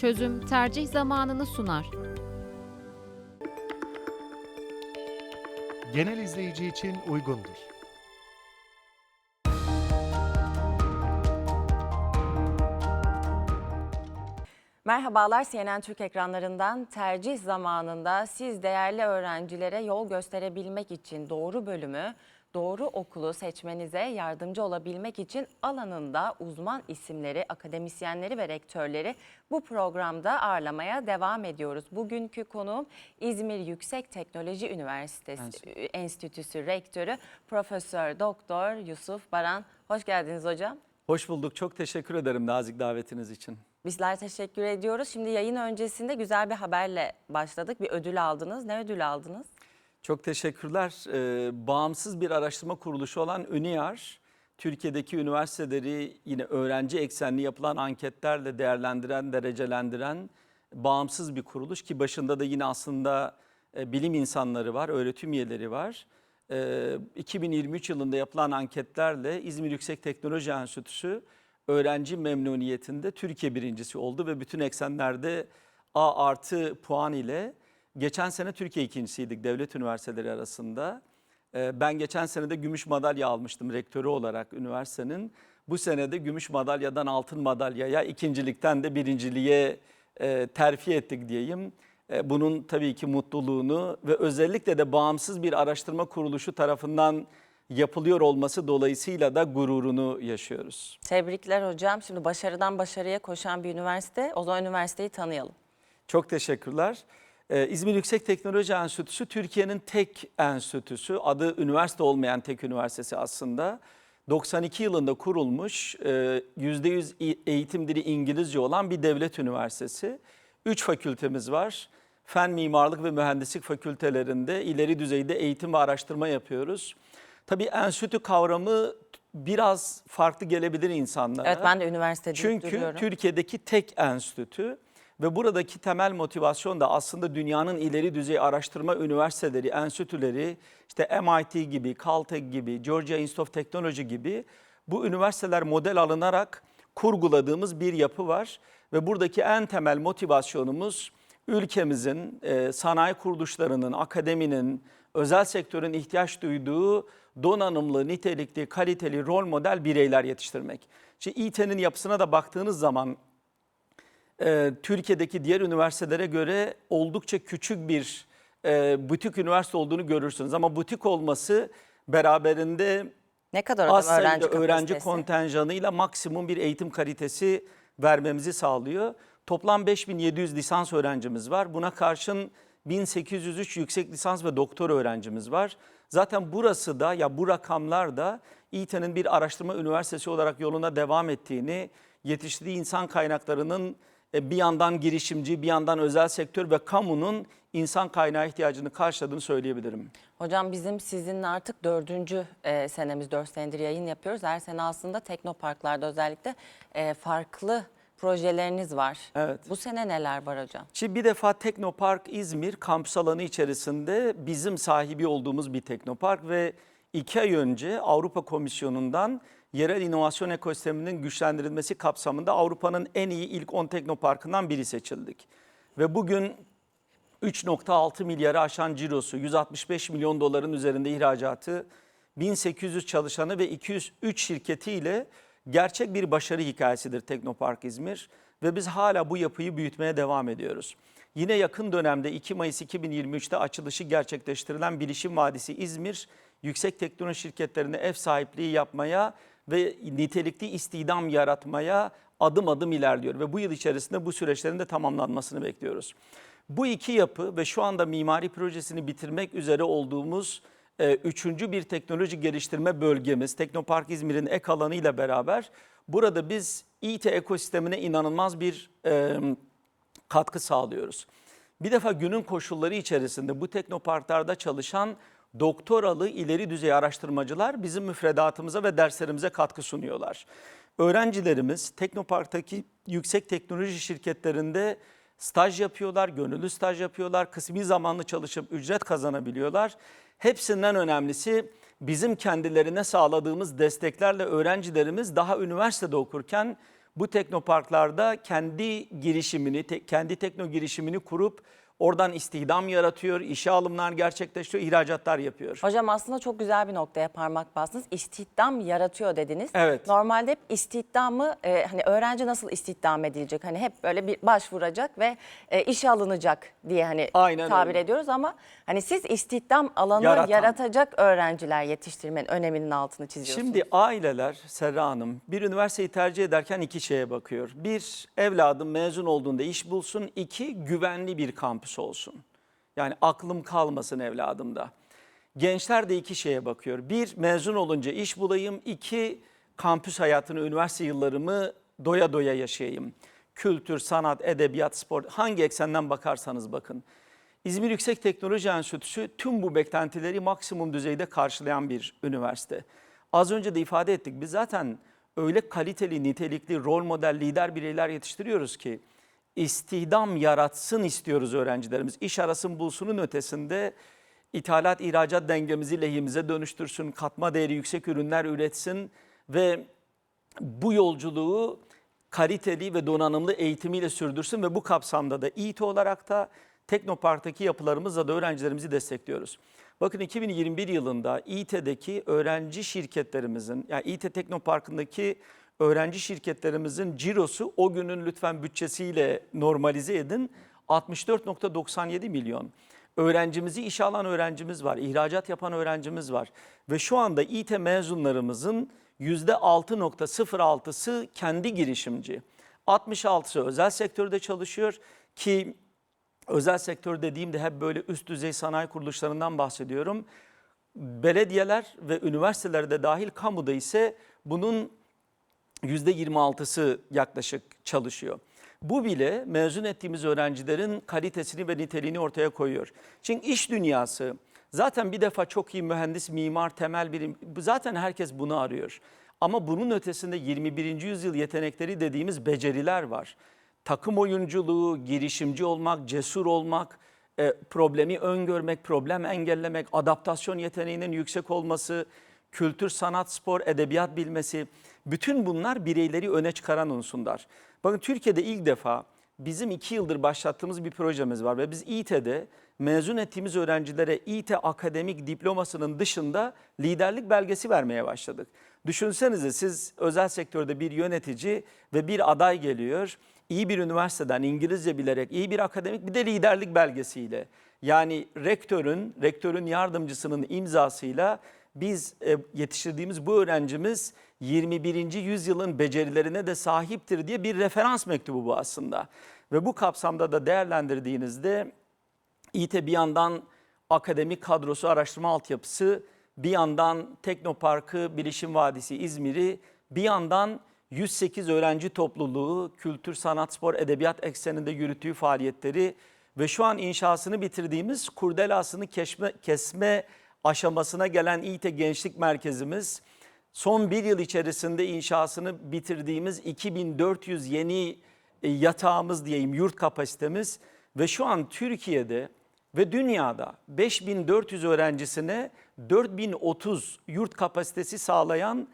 Çözüm tercih zamanını sunar. Genel izleyici için uygundur. Merhabalar CNN Türk ekranlarından tercih zamanında siz değerli öğrencilere yol gösterebilmek için doğru bölümü, doğru okulu seçmenize yardımcı olabilmek için alanında uzman isimleri, akademisyenleri ve rektörleri bu programda ağırlamaya devam ediyoruz. Bugünkü konuğum İzmir Yüksek Teknoloji Üniversitesi Enstitüsü Rektörü Profesör Doktor Yusuf Baran. Hoş geldiniz hocam. Hoş bulduk. Çok teşekkür ederim nazik davetiniz için. Bizler teşekkür ediyoruz. Şimdi yayın öncesinde güzel bir haberle başladık. Bir ödül aldınız. Ne ödül aldınız? Çok teşekkürler. Ee, bağımsız bir araştırma kuruluşu olan ÜNİAR, Türkiye'deki üniversiteleri yine öğrenci eksenli yapılan anketlerle değerlendiren, derecelendiren bağımsız bir kuruluş ki başında da yine aslında e, bilim insanları var, öğretim üyeleri var. Ee, 2023 yılında yapılan anketlerle İzmir Yüksek Teknoloji Enstitüsü öğrenci memnuniyetinde Türkiye birincisi oldu ve bütün eksenlerde A artı puan ile geçen sene Türkiye ikincisiydik devlet üniversiteleri arasında. Ee, Ben geçen sene de gümüş madalya almıştım rektörü olarak üniversitenin. Bu sene de gümüş madalyadan altın madalyaya, ikincilikten de birinciliğe e, terfi ettik diyeyim. E, Bunun tabii ki mutluluğunu ve özellikle de bağımsız bir araştırma kuruluşu tarafından yapılıyor olması dolayısıyla da gururunu yaşıyoruz. Tebrikler hocam. Şimdi başarıdan başarıya koşan bir üniversite. O zaman üniversiteyi tanıyalım. Çok teşekkürler. Ee, İzmir Yüksek Teknoloji Enstitüsü Türkiye'nin tek enstitüsü. Adı üniversite olmayan tek üniversitesi aslında. 92 yılında kurulmuş, e, %100 eğitim dili İngilizce olan bir devlet üniversitesi. Üç fakültemiz var. Fen, mimarlık ve mühendislik fakültelerinde ileri düzeyde eğitim ve araştırma yapıyoruz. Tabii enstitü kavramı biraz farklı gelebilir insanlara. Evet ben de üniversite deyip Çünkü duruyorum. Türkiye'deki tek enstitü ve buradaki temel motivasyon da aslında dünyanın ileri düzey araştırma üniversiteleri, enstitüleri, işte MIT gibi, Caltech gibi, Georgia Institute of Technology gibi bu üniversiteler model alınarak kurguladığımız bir yapı var. Ve buradaki en temel motivasyonumuz ülkemizin e, sanayi kuruluşlarının, akademinin, özel sektörün ihtiyaç duyduğu donanımlı, nitelikli, kaliteli rol model bireyler yetiştirmek. Şimdi İT'nin yapısına da baktığınız zaman e, Türkiye'deki diğer üniversitelere göre oldukça küçük bir e, butik üniversite olduğunu görürsünüz. Ama butik olması beraberinde ne kadar az sayıda öğrenci öğrenci, kontenjanıyla maksimum bir eğitim kalitesi vermemizi sağlıyor. Toplam 5700 lisans öğrencimiz var. Buna karşın 1803 yüksek lisans ve doktor öğrencimiz var. Zaten burası da ya bu rakamlar da İT'nin bir araştırma üniversitesi olarak yoluna devam ettiğini, yetiştirdiği insan kaynaklarının bir yandan girişimci, bir yandan özel sektör ve kamunun insan kaynağı ihtiyacını karşıladığını söyleyebilirim. Hocam bizim sizinle artık dördüncü e, senemiz, dört senedir yayın yapıyoruz. Her sene aslında teknoparklarda özellikle e, farklı projeleriniz var. Evet. Bu sene neler var hocam? Şimdi bir defa Teknopark İzmir kampüs alanı içerisinde bizim sahibi olduğumuz bir teknopark ve iki ay önce Avrupa Komisyonu'ndan yerel inovasyon ekosisteminin güçlendirilmesi kapsamında Avrupa'nın en iyi ilk 10 teknoparkından biri seçildik. Ve bugün 3.6 milyarı aşan cirosu, 165 milyon doların üzerinde ihracatı, 1800 çalışanı ve 203 şirketiyle gerçek bir başarı hikayesidir Teknopark İzmir ve biz hala bu yapıyı büyütmeye devam ediyoruz. Yine yakın dönemde 2 Mayıs 2023'te açılışı gerçekleştirilen Bilişim Vadisi İzmir, yüksek teknoloji şirketlerine ev sahipliği yapmaya ve nitelikli istihdam yaratmaya adım adım ilerliyor ve bu yıl içerisinde bu süreçlerin de tamamlanmasını bekliyoruz. Bu iki yapı ve şu anda mimari projesini bitirmek üzere olduğumuz e, üçüncü bir teknoloji geliştirme bölgemiz Teknopark İzmir'in ek alanıyla beraber burada biz İT ekosistemine inanılmaz bir e, katkı sağlıyoruz. Bir defa günün koşulları içerisinde bu teknoparklarda çalışan doktoralı ileri düzey araştırmacılar bizim müfredatımıza ve derslerimize katkı sunuyorlar. Öğrencilerimiz Teknopark'taki yüksek teknoloji şirketlerinde staj yapıyorlar, gönüllü staj yapıyorlar, kısmi zamanlı çalışıp ücret kazanabiliyorlar. Hepsinden önemlisi bizim kendilerine sağladığımız desteklerle öğrencilerimiz daha üniversitede okurken Bu teknoparklarda kendi girişimini, te- kendi tekno girişimini kurup oradan istihdam yaratıyor, işe alımlar gerçekleştiriyor, ihracatlar yapıyor. Hocam aslında çok güzel bir noktaya parmak bastınız. İstihdam yaratıyor dediniz. Evet. Normalde hep istihdamı e, hani öğrenci nasıl istihdam edilecek? Hani hep böyle bir başvuracak ve e, işe alınacak diye hani Aynen tabir öyle. ediyoruz ama hani siz istihdam alanı Yaratan. yaratacak öğrenciler yetiştirmenin öneminin altını çiziyorsunuz. Şimdi aileler Serra Hanım bir üniversiteyi tercih ederken iki şeye bakıyor. Bir, evladım mezun olduğunda iş bulsun. İki, güvenli bir kampüs olsun. Yani aklım kalmasın evladımda. Gençler de iki şeye bakıyor. Bir, mezun olunca iş bulayım. İki, kampüs hayatını, üniversite yıllarımı doya doya yaşayayım. Kültür, sanat, edebiyat, spor hangi eksenden bakarsanız bakın. İzmir Yüksek Teknoloji Enstitüsü tüm bu beklentileri maksimum düzeyde karşılayan bir üniversite. Az önce de ifade ettik biz zaten öyle kaliteli, nitelikli, rol model, lider bireyler yetiştiriyoruz ki istihdam yaratsın istiyoruz öğrencilerimiz. İş arasın bulsunun ötesinde ithalat ihracat dengemizi lehimize dönüştürsün, katma değeri yüksek ürünler üretsin ve bu yolculuğu kaliteli ve donanımlı eğitimiyle sürdürsün ve bu kapsamda da İİT olarak da Teknopark'taki yapılarımızla da öğrencilerimizi destekliyoruz. Bakın 2021 yılında İİT'deki öğrenci şirketlerimizin, yani İİT Teknopark'ındaki öğrenci şirketlerimizin cirosu o günün lütfen bütçesiyle normalize edin 64.97 milyon. Öğrencimizi işe alan öğrencimiz var, ihracat yapan öğrencimiz var. Ve şu anda İT mezunlarımızın %6.06'sı kendi girişimci. 66'sı özel sektörde çalışıyor ki özel sektör dediğimde hep böyle üst düzey sanayi kuruluşlarından bahsediyorum. Belediyeler ve üniversitelerde dahil kamuda ise bunun %26'sı yaklaşık çalışıyor. Bu bile mezun ettiğimiz öğrencilerin kalitesini ve niteliğini ortaya koyuyor. Çünkü iş dünyası zaten bir defa çok iyi mühendis, mimar, temel bilim zaten herkes bunu arıyor. Ama bunun ötesinde 21. yüzyıl yetenekleri dediğimiz beceriler var. Takım oyunculuğu, girişimci olmak, cesur olmak, e, problemi öngörmek, problem engellemek, adaptasyon yeteneğinin yüksek olması, kültür, sanat, spor, edebiyat bilmesi bütün bunlar bireyleri öne çıkaran unsurlar. Bakın Türkiye'de ilk defa bizim iki yıldır başlattığımız bir projemiz var ve biz İİT'de mezun ettiğimiz öğrencilere İİT akademik diplomasının dışında liderlik belgesi vermeye başladık. Düşünsenize siz özel sektörde bir yönetici ve bir aday geliyor. iyi bir üniversiteden İngilizce bilerek iyi bir akademik bir de liderlik belgesiyle. Yani rektörün, rektörün yardımcısının imzasıyla biz e, yetiştirdiğimiz bu öğrencimiz 21. yüzyılın becerilerine de sahiptir diye bir referans mektubu bu aslında. Ve bu kapsamda da değerlendirdiğinizde İT bir yandan akademik kadrosu, araştırma altyapısı, bir yandan Teknoparkı, Bilişim Vadisi İzmir'i, bir yandan 108 öğrenci topluluğu, kültür, sanat, spor, edebiyat ekseninde yürüttüğü faaliyetleri ve şu an inşasını bitirdiğimiz kurdelasını kesme, kesme aşamasına gelen İT Gençlik Merkezimiz, son bir yıl içerisinde inşasını bitirdiğimiz 2400 yeni e, yatağımız diyeyim, yurt kapasitemiz ve şu an Türkiye'de ve dünyada 5400 öğrencisine 4030 yurt kapasitesi sağlayan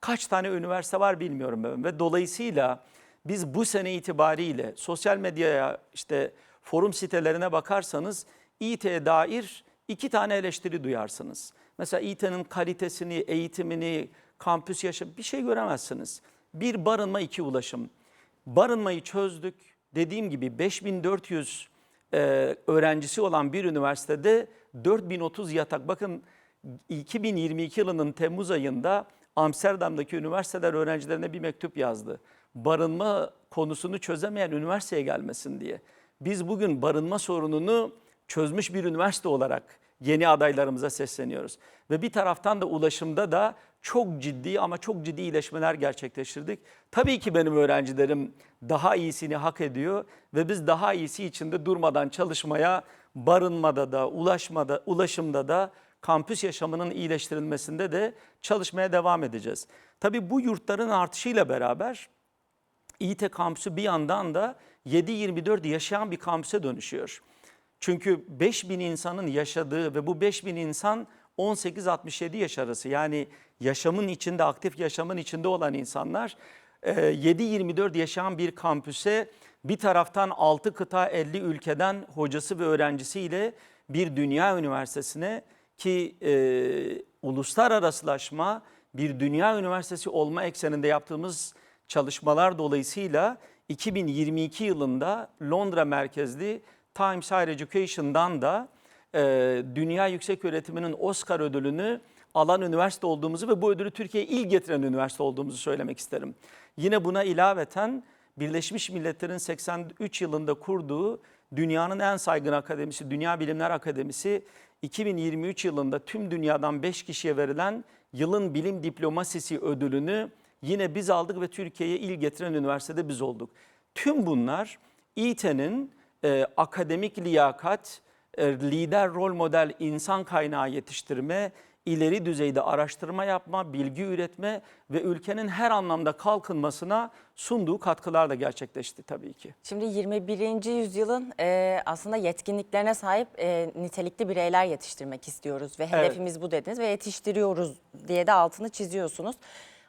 kaç tane üniversite var bilmiyorum ben. Ve dolayısıyla biz bu sene itibariyle sosyal medyaya işte forum sitelerine bakarsanız İT'ye dair iki tane eleştiri duyarsınız. Mesela İT'nin kalitesini, eğitimini, kampüs yaşam bir şey göremezsiniz. Bir barınma, iki ulaşım. Barınmayı çözdük. Dediğim gibi 5400 e, öğrencisi olan bir üniversitede 4030 yatak. Bakın 2022 yılının Temmuz ayında Amsterdam'daki üniversiteler öğrencilerine bir mektup yazdı. Barınma konusunu çözemeyen üniversiteye gelmesin diye. Biz bugün barınma sorununu çözmüş bir üniversite olarak yeni adaylarımıza sesleniyoruz. Ve bir taraftan da ulaşımda da çok ciddi ama çok ciddi iyileşmeler gerçekleştirdik. Tabii ki benim öğrencilerim daha iyisini hak ediyor ve biz daha iyisi içinde durmadan çalışmaya, barınmada da, ulaşmada, ulaşımda da, kampüs yaşamının iyileştirilmesinde de çalışmaya devam edeceğiz. Tabii bu yurtların artışıyla beraber İT kampüsü bir yandan da 7-24 yaşayan bir kampüse dönüşüyor. Çünkü 5000 insanın yaşadığı ve bu 5000 insan 18-67 yaş arası. Yani yaşamın içinde, aktif yaşamın içinde olan insanlar e, 7-24 yaşayan bir kampüse bir taraftan 6 kıta 50 ülkeden hocası ve öğrencisiyle bir dünya üniversitesine ki e, uluslararasılaşma bir dünya üniversitesi olma ekseninde yaptığımız çalışmalar dolayısıyla 2022 yılında Londra merkezli Times Higher Education'dan da e, dünya yüksek öğretiminin Oscar ödülünü alan üniversite olduğumuzu ve bu ödülü Türkiye'ye ilk getiren üniversite olduğumuzu söylemek isterim. Yine buna ilaveten Birleşmiş Milletler'in 83 yılında kurduğu dünyanın en saygın akademisi, Dünya Bilimler Akademisi 2023 yılında tüm dünyadan 5 kişiye verilen yılın bilim diplomasisi ödülünü yine biz aldık ve Türkiye'ye ilk getiren üniversitede biz olduk. Tüm bunlar İT'nin e, akademik liyakat, e, lider rol model insan kaynağı yetiştirme, ileri düzeyde araştırma yapma, bilgi üretme ve ülkenin her anlamda kalkınmasına sunduğu katkılarla gerçekleşti tabii ki. Şimdi 21. yüzyılın e, aslında yetkinliklerine sahip e, nitelikli bireyler yetiştirmek istiyoruz ve Evet. hedefimiz bu dediniz ve yetiştiriyoruz diye de altını çiziyorsunuz.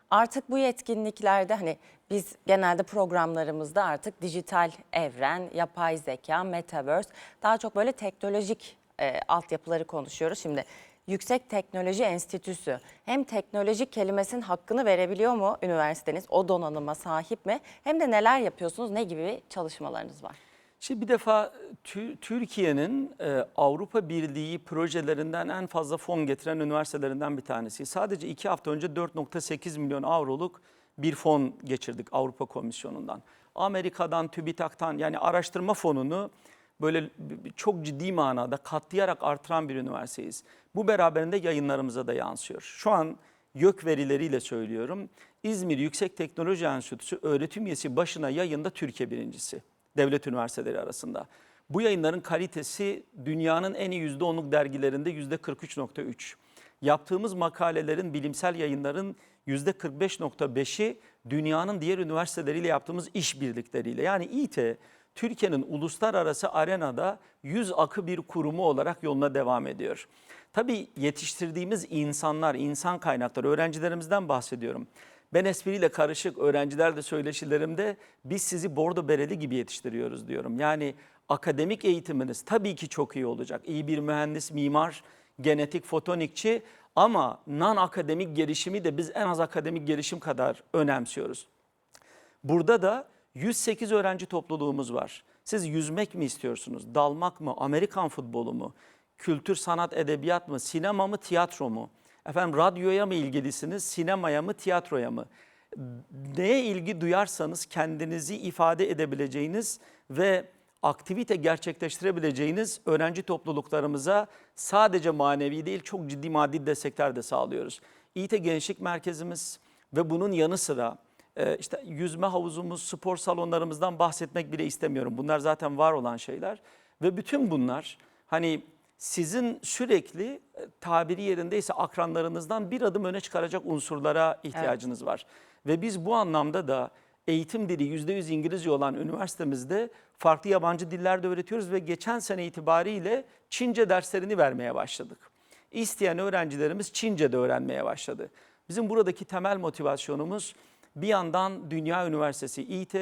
Artık bu yetkinliklerde hani biz genelde programlarımızda artık dijital evren, yapay zeka, metaverse daha çok böyle teknolojik e, altyapıları konuşuyoruz. Şimdi Yüksek Teknoloji Enstitüsü hem teknolojik kelimesinin hakkını verebiliyor mu üniversiteniz? O donanıma sahip mi? Hem de neler yapıyorsunuz? Ne gibi çalışmalarınız var? Şimdi bir defa Tü- Türkiye'nin e, Avrupa Birliği projelerinden en fazla fon getiren üniversitelerinden bir tanesi. Sadece iki hafta önce 4.8 milyon avroluk bir fon geçirdik Avrupa Komisyonu'ndan. Amerika'dan, TÜBİTAK'tan yani araştırma fonunu böyle çok ciddi manada katlayarak artıran bir üniversiteyiz. Bu beraberinde yayınlarımıza da yansıyor. Şu an YÖK verileriyle söylüyorum. İzmir Yüksek Teknoloji Enstitüsü öğretim üyesi başına yayında Türkiye birincisi devlet üniversiteleri arasında. Bu yayınların kalitesi dünyanın en iyi %10'luk dergilerinde %43.3. Yaptığımız makalelerin, bilimsel yayınların %45.5'i dünyanın diğer üniversiteleriyle yaptığımız işbirlikleriyle. Yani İT, Türkiye'nin uluslararası arenada yüz akı bir kurumu olarak yoluna devam ediyor. Tabii yetiştirdiğimiz insanlar, insan kaynakları, öğrencilerimizden bahsediyorum. Ben espriyle karışık öğrencilerle söyleşilerimde biz sizi bordo bereli gibi yetiştiriyoruz diyorum. Yani akademik eğitiminiz tabii ki çok iyi olacak. İyi bir mühendis, mimar, genetik, fotonikçi ama non akademik gelişimi de biz en az akademik gelişim kadar önemsiyoruz. Burada da 108 öğrenci topluluğumuz var. Siz yüzmek mi istiyorsunuz? Dalmak mı? Amerikan futbolu mu? Kültür, sanat, edebiyat mı? Sinema mı? Tiyatro mu? Efendim radyoya mı ilgilisiniz? Sinemaya mı? Tiyatroya mı? Neye ilgi duyarsanız kendinizi ifade edebileceğiniz ve aktivite gerçekleştirebileceğiniz öğrenci topluluklarımıza sadece manevi değil çok ciddi maddi destekler de sağlıyoruz. İİT Gençlik Merkezimiz ve bunun yanı sıra e, işte yüzme havuzumuz, spor salonlarımızdan bahsetmek bile istemiyorum. Bunlar zaten var olan şeyler ve bütün bunlar hani sizin sürekli e, tabiri yerindeyse akranlarınızdan bir adım öne çıkaracak unsurlara ihtiyacınız var. Ve biz bu anlamda da eğitim dili %100 İngilizce olan üniversitemizde farklı yabancı diller de öğretiyoruz ve geçen sene itibariyle Çince derslerini vermeye başladık. İsteyen öğrencilerimiz Çince de öğrenmeye başladı. Bizim buradaki temel motivasyonumuz bir yandan Dünya Üniversitesi İT,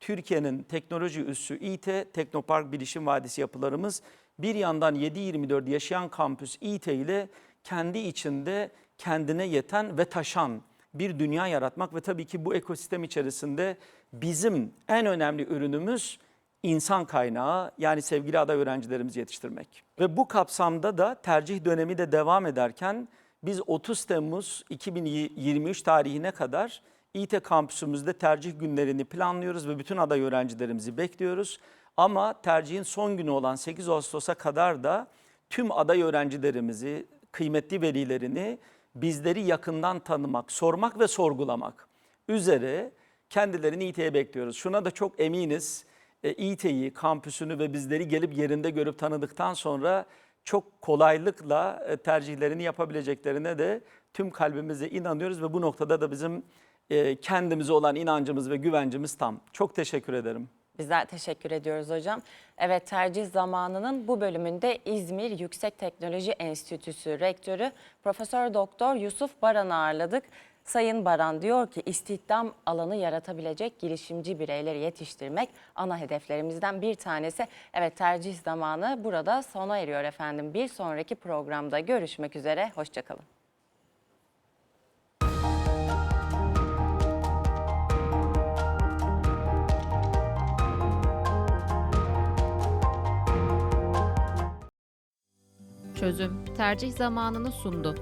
Türkiye'nin teknoloji üssü İT, Teknopark Bilişim Vadisi yapılarımız bir yandan 7-24 yaşayan kampüs İT ile kendi içinde kendine yeten ve taşan bir dünya yaratmak ve tabii ki bu ekosistem içerisinde bizim en önemli ürünümüz insan kaynağı yani sevgili aday öğrencilerimizi yetiştirmek. Ve bu kapsamda da tercih dönemi de devam ederken biz 30 Temmuz 2023 tarihine kadar İT kampüsümüzde tercih günlerini planlıyoruz ve bütün aday öğrencilerimizi bekliyoruz. Ama tercihin son günü olan 8 Ağustos'a kadar da tüm aday öğrencilerimizi, kıymetli velilerini bizleri yakından tanımak, sormak ve sorgulamak üzere kendilerini İT'ye bekliyoruz. Şuna da çok eminiz. E, kampüsünü ve bizleri gelip yerinde görüp tanıdıktan sonra çok kolaylıkla e, tercihlerini yapabileceklerine de tüm kalbimize inanıyoruz ve bu noktada da bizim e, kendimize olan inancımız ve güvencimiz tam. Çok teşekkür ederim. Bizler teşekkür ediyoruz hocam. Evet tercih zamanının bu bölümünde İzmir Yüksek Teknoloji Enstitüsü Rektörü Profesör Doktor Yusuf Baran'ı ağırladık. Sayın Baran diyor ki istihdam alanı yaratabilecek girişimci bireyleri yetiştirmek ana hedeflerimizden bir tanesi. Evet tercih zamanı burada sona eriyor efendim. Bir sonraki programda görüşmek üzere. Hoşçakalın. Çözüm tercih zamanını sundu.